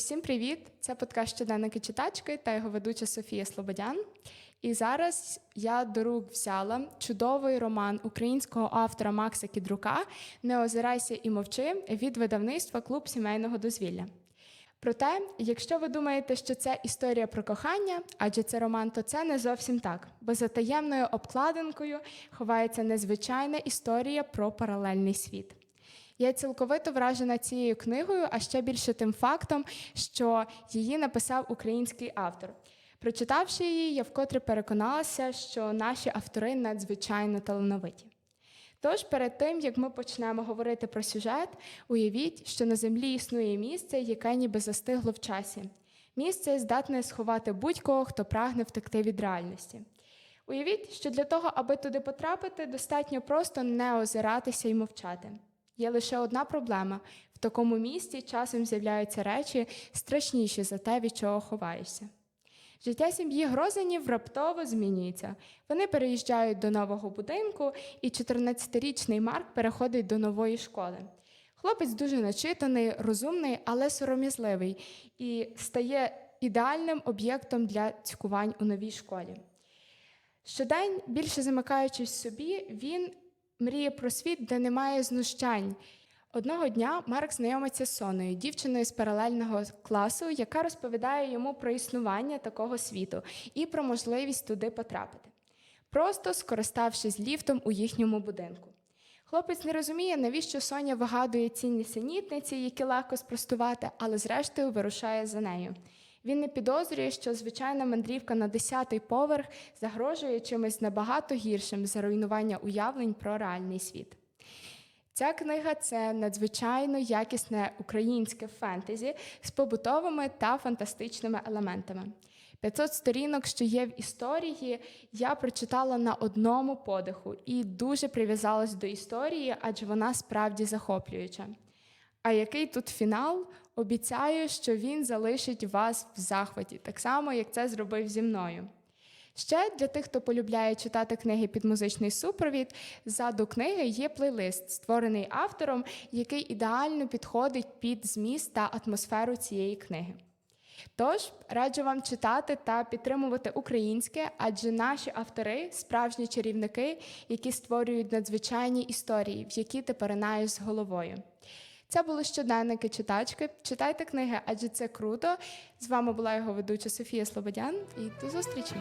Усім привіт! Це подкаст щоденники читачки та його ведуча Софія Слободян. І зараз я до рук взяла чудовий роман українського автора Макса Кідрука Не озирайся і мовчи від видавництва Клуб сімейного дозвілля. Проте, якщо ви думаєте, що це історія про кохання, адже це роман, то це не зовсім так, бо за таємною обкладинкою ховається незвичайна історія про паралельний світ. Я цілковито вражена цією книгою, а ще більше тим фактом, що її написав український автор. Прочитавши її, я вкотре переконалася, що наші автори надзвичайно талановиті. Тож, перед тим як ми почнемо говорити про сюжет, уявіть, що на землі існує місце, яке ніби застигло в часі. Місце здатне сховати будь-кого, хто прагне втекти від реальності. Уявіть, що для того, аби туди потрапити, достатньо просто не озиратися і мовчати. Є лише одна проблема: в такому місці часом з'являються речі страшніші за те, від чого ховаєшся. Життя сім'ї Грозанів раптово змінюється. Вони переїжджають до нового будинку, і 14-річний Марк переходить до нової школи. Хлопець дуже начитаний, розумний, але сором'язливий і стає ідеальним об'єктом для цькувань у новій школі. Щодень, більше замикаючись в собі, він мріє про світ, де немає знущань. Одного дня Марк знайомиться з Соною, дівчиною з паралельного класу, яка розповідає йому про існування такого світу і про можливість туди потрапити, просто скориставшись ліфтом у їхньому будинку. Хлопець не розуміє, навіщо Соня вигадує ці нісенітниці, які легко спростувати, але зрештою вирушає за нею. Він не підозрює, що звичайна мандрівка на 10-й поверх загрожує чимось набагато гіршим за руйнування уявлень про реальний світ. Ця книга це надзвичайно якісне українське фентезі з побутовими та фантастичними елементами. 500 сторінок, що є в історії, я прочитала на одному подиху і дуже прив'язалась до історії, адже вона справді захоплююча. А який тут фінал? Обіцяю, що він залишить вас в захваті, так само, як це зробив зі мною. Ще для тих, хто полюбляє читати книги під музичний супровід, ззаду книги є плейлист, створений автором, який ідеально підходить під зміст та атмосферу цієї книги. Тож раджу вам читати та підтримувати українське, адже наші автори справжні чарівники, які створюють надзвичайні історії, в які ти поринаєш з головою. Це були щоденники читачки. Читайте книги, адже це круто. З вами була його ведуча Софія Слободян, і до зустрічі!